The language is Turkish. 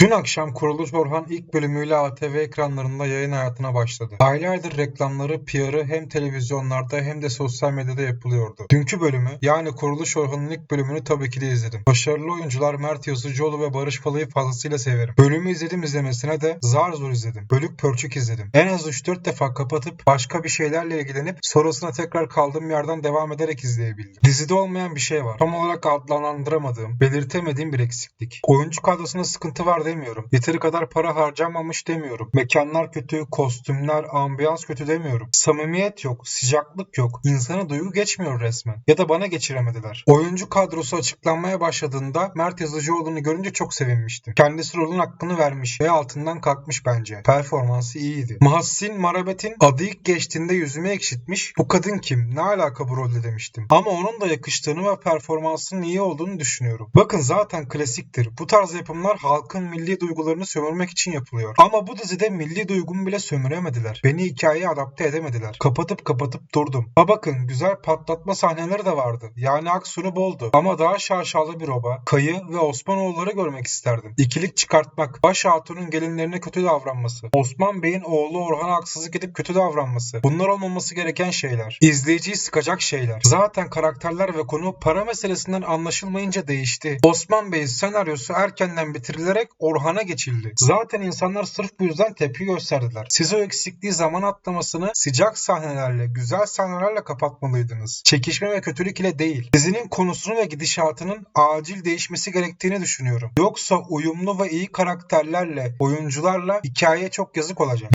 Dün akşam Kuruluş Orhan ilk bölümüyle ATV ekranlarında yayın hayatına başladı. Aylardır reklamları, PR'ı hem televizyonlarda hem de sosyal medyada yapılıyordu. Dünkü bölümü yani Kuruluş Orhan'ın ilk bölümünü tabii ki de izledim. Başarılı oyuncular Mert Yazıcıoğlu ve Barış Falay'ı fazlasıyla severim. Bölümü izledim izlemesine de zar zor izledim. Bölük pörçük izledim. En az 3-4 defa kapatıp başka bir şeylerle ilgilenip sonrasında tekrar kaldığım yerden devam ederek izleyebildim. Dizide olmayan bir şey var. Tam olarak adlandıramadığım, belirtemediğim bir eksiklik. Oyuncu kadrosunda sıkıntı var demiyorum. Yeteri kadar para harcanmamış demiyorum. Mekanlar kötü, kostümler, ambiyans kötü demiyorum. Samimiyet yok, sıcaklık yok. İnsana duygu geçmiyor resmen. Ya da bana geçiremediler. Oyuncu kadrosu açıklanmaya başladığında Mert Yazıcıoğlu'nu görünce çok sevinmiştim. Kendisi rolün hakkını vermiş ve altından kalkmış bence. Performansı iyiydi. Mahsin Marabet'in adı ilk geçtiğinde yüzüme ekşitmiş. Bu kadın kim? Ne alaka bu rolde demiştim. Ama onun da yakıştığını ve performansının iyi olduğunu düşünüyorum. Bakın zaten klasiktir. Bu tarz yapımlar halkın milli duygularını sömürmek için yapılıyor. Ama bu dizide milli duygumu bile sömüremediler. Beni hikayeye adapte edemediler. Kapatıp kapatıp durdum. Ha bakın güzel patlatma sahneleri de vardı. Yani aksiyonu boldu. Ama daha şaşalı bir oba, Kayı ve Osmanoğulları görmek isterdim. İkilik çıkartmak, baş hatunun gelinlerine kötü davranması, Osman Bey'in oğlu Orhan'a haksızlık edip kötü davranması. Bunlar olmaması gereken şeyler. İzleyiciyi sıkacak şeyler. Zaten karakterler ve konu para meselesinden anlaşılmayınca değişti. Osman Bey'in senaryosu erkenden bitirilerek Orhan'a geçildi. Zaten insanlar sırf bu yüzden tepki gösterdiler. Siz o eksikliği zaman atlamasını sıcak sahnelerle, güzel sahnelerle kapatmalıydınız. Çekişme ve kötülük ile değil. Dizinin konusunu ve gidişatının acil değişmesi gerektiğini düşünüyorum. Yoksa uyumlu ve iyi karakterlerle, oyuncularla hikayeye çok yazık olacak.